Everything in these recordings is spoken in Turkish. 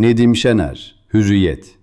Nedim Şener, Hürriyet.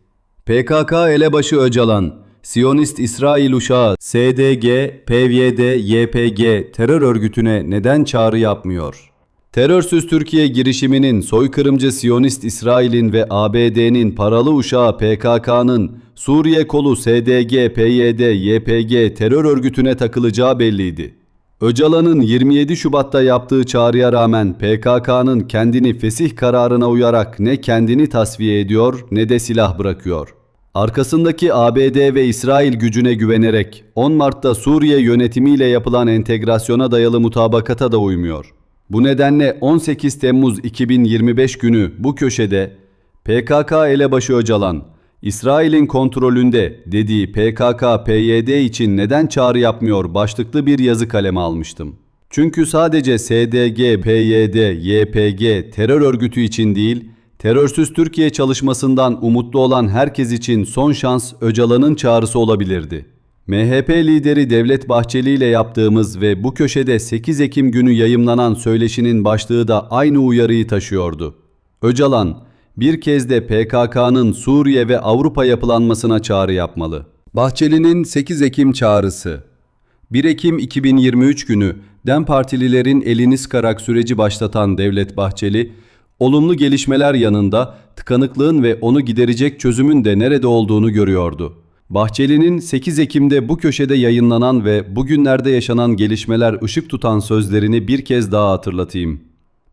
PKK elebaşı Öcalan, Siyonist İsrail uşağı SDG, PYD, YPG terör örgütüne neden çağrı yapmıyor? Terörsüz Türkiye girişiminin soykırımcı Siyonist İsrail'in ve ABD'nin paralı uşağı PKK'nın Suriye kolu SDG, PYD, YPG terör örgütüne takılacağı belliydi. Öcalan'ın 27 Şubat'ta yaptığı çağrıya rağmen PKK'nın kendini fesih kararına uyarak ne kendini tasfiye ediyor ne de silah bırakıyor. Arkasındaki ABD ve İsrail gücüne güvenerek 10 Mart'ta Suriye yönetimiyle yapılan entegrasyona dayalı mutabakata da uymuyor. Bu nedenle 18 Temmuz 2025 günü bu köşede PKK elebaşı Öcalan, İsrail'in kontrolünde dediği PKK-PYD için neden çağrı yapmıyor başlıklı bir yazı kaleme almıştım. Çünkü sadece SDG, PYD, YPG terör örgütü için değil, terörsüz Türkiye çalışmasından umutlu olan herkes için son şans Öcalan'ın çağrısı olabilirdi. MHP lideri Devlet Bahçeli ile yaptığımız ve bu köşede 8 Ekim günü yayımlanan söyleşinin başlığı da aynı uyarıyı taşıyordu. Öcalan, bir kez de PKK'nın Suriye ve Avrupa yapılanmasına çağrı yapmalı. Bahçeli'nin 8 Ekim çağrısı 1 Ekim 2023 günü DEM Partililerin elini sıkarak süreci başlatan Devlet Bahçeli, olumlu gelişmeler yanında tıkanıklığın ve onu giderecek çözümün de nerede olduğunu görüyordu. Bahçeli'nin 8 Ekim'de bu köşede yayınlanan ve bugünlerde yaşanan gelişmeler ışık tutan sözlerini bir kez daha hatırlatayım.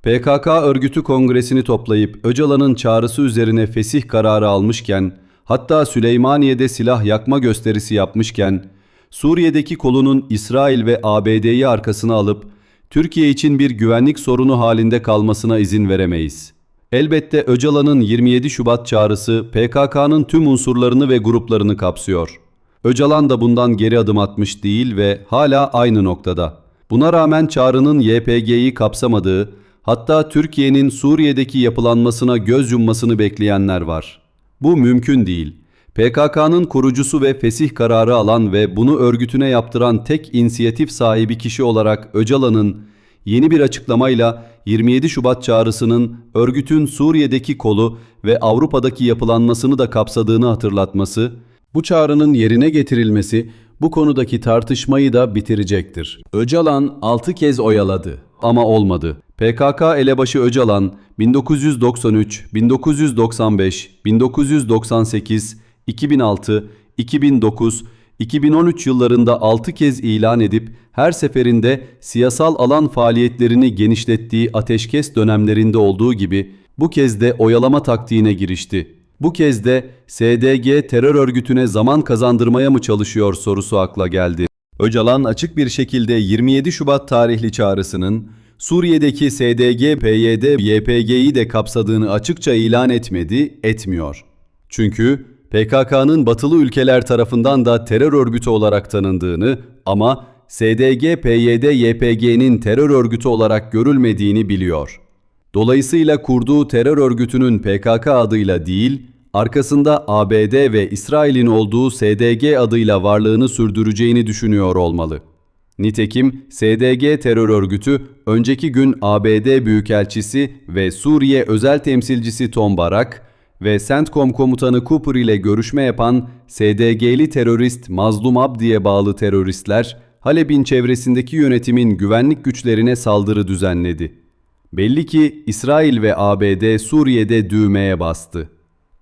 PKK örgütü kongresini toplayıp Öcalan'ın çağrısı üzerine fesih kararı almışken, hatta Süleymaniye'de silah yakma gösterisi yapmışken, Suriye'deki kolunun İsrail ve ABD'yi arkasına alıp Türkiye için bir güvenlik sorunu halinde kalmasına izin veremeyiz. Elbette Öcalan'ın 27 Şubat çağrısı PKK'nın tüm unsurlarını ve gruplarını kapsıyor. Öcalan da bundan geri adım atmış değil ve hala aynı noktada. Buna rağmen çağrının YPG'yi kapsamadığı, hatta Türkiye'nin Suriye'deki yapılanmasına göz yummasını bekleyenler var. Bu mümkün değil. PKK'nın kurucusu ve fesih kararı alan ve bunu örgütüne yaptıran tek inisiyatif sahibi kişi olarak Öcalan'ın yeni bir açıklamayla 27 Şubat çağrısının örgütün Suriye'deki kolu ve Avrupa'daki yapılanmasını da kapsadığını hatırlatması, bu çağrının yerine getirilmesi bu konudaki tartışmayı da bitirecektir. Öcalan 6 kez oyaladı ama olmadı. PKK elebaşı Öcalan 1993, 1995, 1998, 2006, 2009, 2013 yıllarında 6 kez ilan edip her seferinde siyasal alan faaliyetlerini genişlettiği ateşkes dönemlerinde olduğu gibi bu kez de oyalama taktiğine girişti. Bu kez de SDG terör örgütüne zaman kazandırmaya mı çalışıyor sorusu akla geldi. Öcalan açık bir şekilde 27 Şubat tarihli çağrısının Suriye'deki SDG, PYD, YPG'yi de kapsadığını açıkça ilan etmedi, etmiyor. Çünkü PKK'nın batılı ülkeler tarafından da terör örgütü olarak tanındığını ama SDG, PYD, YPG'nin terör örgütü olarak görülmediğini biliyor. Dolayısıyla kurduğu terör örgütünün PKK adıyla değil, arkasında ABD ve İsrail'in olduğu SDG adıyla varlığını sürdüreceğini düşünüyor olmalı. Nitekim SDG terör örgütü önceki gün ABD Büyükelçisi ve Suriye özel temsilcisi Tom Barak ve CENTCOM komutanı Cooper ile görüşme yapan SDG'li terörist Mazlum Abdi'ye bağlı teröristler Halep'in çevresindeki yönetimin güvenlik güçlerine saldırı düzenledi. Belli ki İsrail ve ABD Suriye'de düğmeye bastı.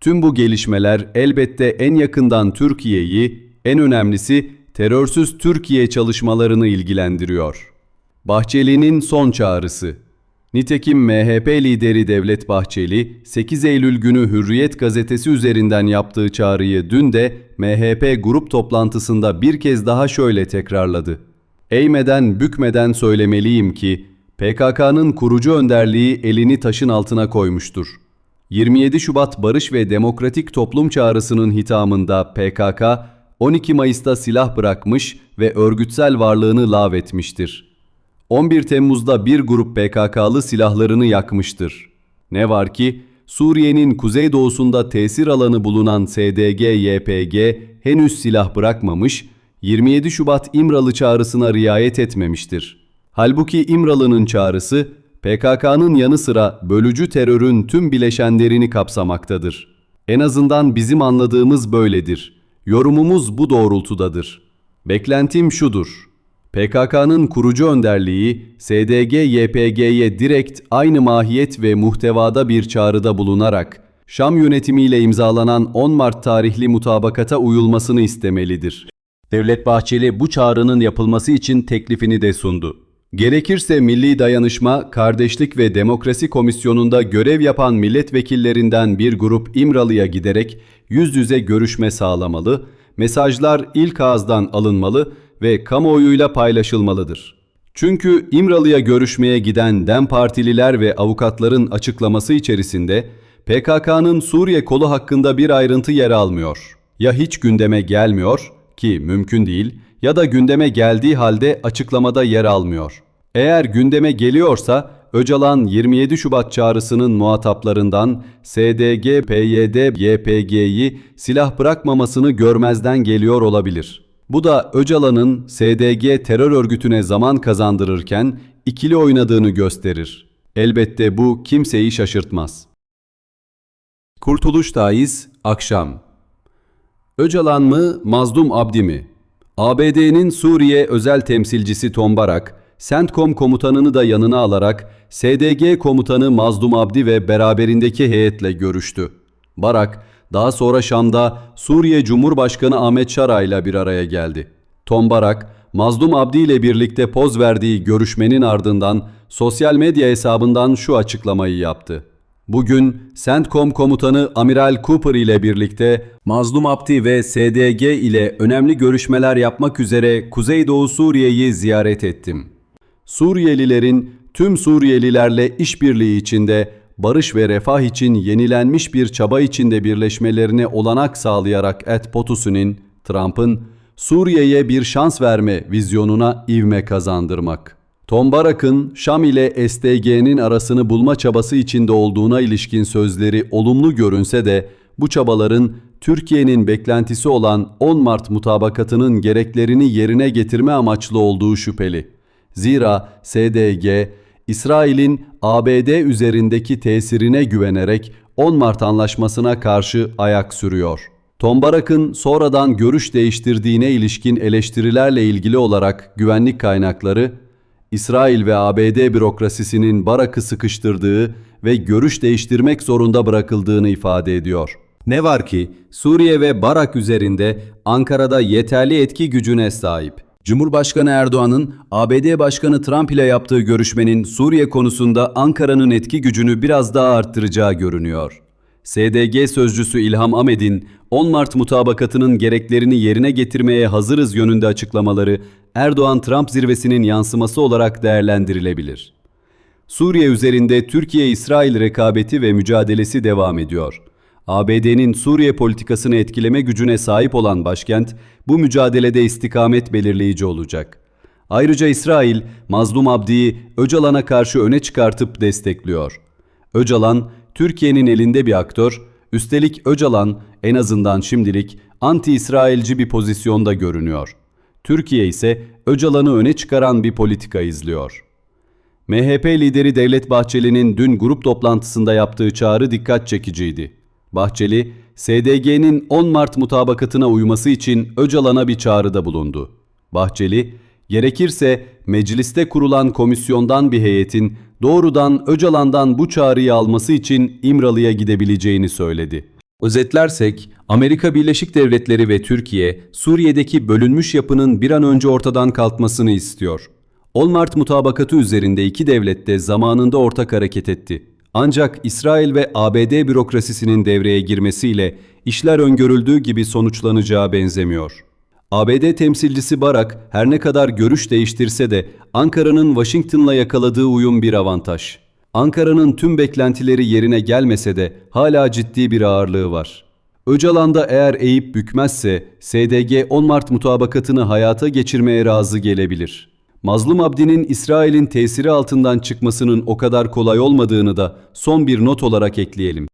Tüm bu gelişmeler elbette en yakından Türkiye'yi, en önemlisi terörsüz Türkiye çalışmalarını ilgilendiriyor. Bahçeli'nin son çağrısı Nitekim MHP lideri Devlet Bahçeli 8 Eylül günü Hürriyet gazetesi üzerinden yaptığı çağrıyı dün de MHP grup toplantısında bir kez daha şöyle tekrarladı. Eğmeden bükmeden söylemeliyim ki PKK'nın kurucu önderliği elini taşın altına koymuştur. 27 Şubat Barış ve Demokratik Toplum Çağrısı'nın hitamında PKK 12 Mayıs'ta silah bırakmış ve örgütsel varlığını lağvetmiştir. 11 Temmuz'da bir grup PKK'lı silahlarını yakmıştır. Ne var ki Suriye'nin kuzeydoğusunda tesir alanı bulunan SDG-YPG henüz silah bırakmamış, 27 Şubat İmralı çağrısına riayet etmemiştir. Halbuki İmralı'nın çağrısı PKK'nın yanı sıra bölücü terörün tüm bileşenlerini kapsamaktadır. En azından bizim anladığımız böyledir. Yorumumuz bu doğrultudadır. Beklentim şudur. PKK'nın kurucu önderliği SDG-YPG'ye direkt aynı mahiyet ve muhtevada bir çağrıda bulunarak Şam yönetimiyle imzalanan 10 Mart tarihli mutabakata uyulmasını istemelidir. Devlet Bahçeli bu çağrının yapılması için teklifini de sundu. Gerekirse Milli Dayanışma, Kardeşlik ve Demokrasi Komisyonu'nda görev yapan milletvekillerinden bir grup İmralı'ya giderek yüz yüze görüşme sağlamalı, mesajlar ilk ağızdan alınmalı ve kamuoyuyla paylaşılmalıdır. Çünkü İmralı'ya görüşmeye giden DEM partililer ve avukatların açıklaması içerisinde PKK'nın Suriye kolu hakkında bir ayrıntı yer almıyor. Ya hiç gündeme gelmiyor ki mümkün değil ya da gündeme geldiği halde açıklamada yer almıyor. Eğer gündeme geliyorsa Öcalan 27 Şubat çağrısının muhataplarından SDG, PYD, YPG'yi silah bırakmamasını görmezden geliyor olabilir. Bu da Öcalan'ın SDG terör örgütüne zaman kazandırırken ikili oynadığını gösterir. Elbette bu kimseyi şaşırtmaz. Kurtuluş Taiz, Akşam Öcalan mı, Mazlum Abdi mi? ABD'nin Suriye özel temsilcisi Tom Barak, CENTCOM komutanını da yanına alarak SDG komutanı Mazlum Abdi ve beraberindeki heyetle görüştü. Barak, daha sonra Şam'da Suriye Cumhurbaşkanı Ahmet Şara ile bir araya geldi. Tom Barak, Mazlum Abdi ile birlikte poz verdiği görüşmenin ardından sosyal medya hesabından şu açıklamayı yaptı. Bugün CENTCOM komutanı Amiral Cooper ile birlikte Mazlum Abdi ve SDG ile önemli görüşmeler yapmak üzere Kuzeydoğu Suriye'yi ziyaret ettim. Suriyelilerin tüm Suriyelilerle işbirliği içinde barış ve refah için yenilenmiş bir çaba içinde birleşmelerine olanak sağlayarak Ed Potus'un, Trump'ın Suriye'ye bir şans verme vizyonuna ivme kazandırmak. Tom Barak'ın Şam ile SDG'nin arasını bulma çabası içinde olduğuna ilişkin sözleri olumlu görünse de bu çabaların Türkiye'nin beklentisi olan 10 Mart mutabakatının gereklerini yerine getirme amaçlı olduğu şüpheli. Zira SDG, İsrail'in ABD üzerindeki tesirine güvenerek 10 Mart anlaşmasına karşı ayak sürüyor. Tom Barak'ın sonradan görüş değiştirdiğine ilişkin eleştirilerle ilgili olarak güvenlik kaynakları, İsrail ve ABD bürokrasisinin Barak'ı sıkıştırdığı ve görüş değiştirmek zorunda bırakıldığını ifade ediyor. Ne var ki Suriye ve Barak üzerinde Ankara'da yeterli etki gücüne sahip. Cumhurbaşkanı Erdoğan'ın ABD Başkanı Trump ile yaptığı görüşmenin Suriye konusunda Ankara'nın etki gücünü biraz daha arttıracağı görünüyor. SDG sözcüsü İlham Ahmet'in 10 Mart mutabakatının gereklerini yerine getirmeye hazırız yönünde açıklamaları Erdoğan-Trump zirvesinin yansıması olarak değerlendirilebilir. Suriye üzerinde Türkiye-İsrail rekabeti ve mücadelesi devam ediyor. ABD'nin Suriye politikasını etkileme gücüne sahip olan başkent bu mücadelede istikamet belirleyici olacak. Ayrıca İsrail, Mazlum Abdi'yi Öcalan'a karşı öne çıkartıp destekliyor. Öcalan, Türkiye'nin elinde bir aktör, üstelik Öcalan en azından şimdilik anti-İsrailci bir pozisyonda görünüyor. Türkiye ise Öcalan'ı öne çıkaran bir politika izliyor. MHP lideri Devlet Bahçeli'nin dün grup toplantısında yaptığı çağrı dikkat çekiciydi. Bahçeli, SDG'nin 10 Mart mutabakatına uyması için Öcalan'a bir çağrıda bulundu. Bahçeli, gerekirse mecliste kurulan komisyondan bir heyetin doğrudan Öcalan'dan bu çağrıyı alması için İmralı'ya gidebileceğini söyledi. Özetlersek, Amerika Birleşik Devletleri ve Türkiye, Suriye'deki bölünmüş yapının bir an önce ortadan kalkmasını istiyor. 10 Mart mutabakatı üzerinde iki devlet de zamanında ortak hareket etti. Ancak İsrail ve ABD bürokrasisinin devreye girmesiyle işler öngörüldüğü gibi sonuçlanacağı benzemiyor. ABD temsilcisi Barak her ne kadar görüş değiştirse de Ankara'nın Washington'la yakaladığı uyum bir avantaj. Ankara'nın tüm beklentileri yerine gelmese de hala ciddi bir ağırlığı var. Öcalan'da eğer eğip bükmezse SDG 10 Mart mutabakatını hayata geçirmeye razı gelebilir. Mazlum Abdi'nin İsrail'in tesiri altından çıkmasının o kadar kolay olmadığını da son bir not olarak ekleyelim.